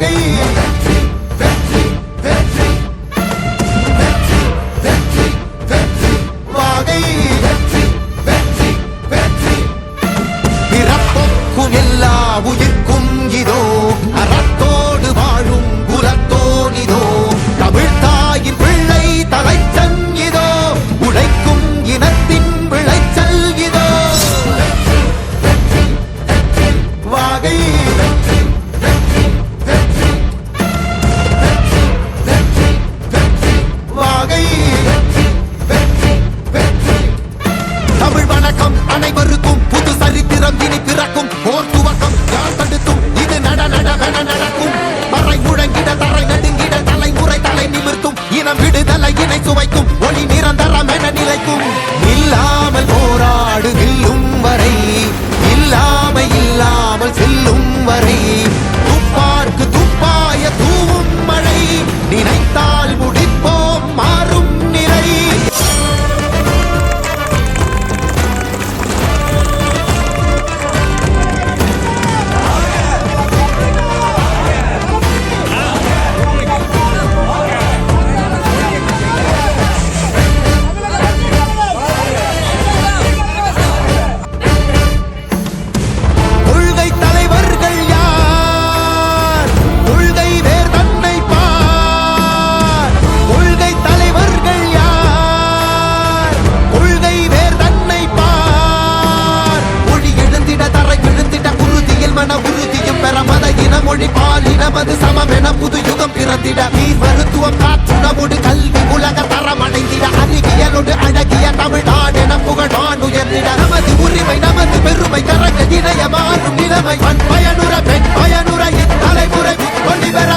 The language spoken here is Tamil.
வாகை வாகை பிறப்பொக்கும் எல்லா உயிர் அடைந்திட நீர் மருத்துவம் காற்றுணவோடு கல்வி உலக தரம் அடைந்திட அறிவியலோடு அழகிய தமிழ்நாடு என புகழான் உயர்ந்திட. நமது உரிமை நமது பெருமை கரக இணைய நிலைமை. பண்பயனுர பெண் பயனுர இத்தலைமுறை கொண்டு பெற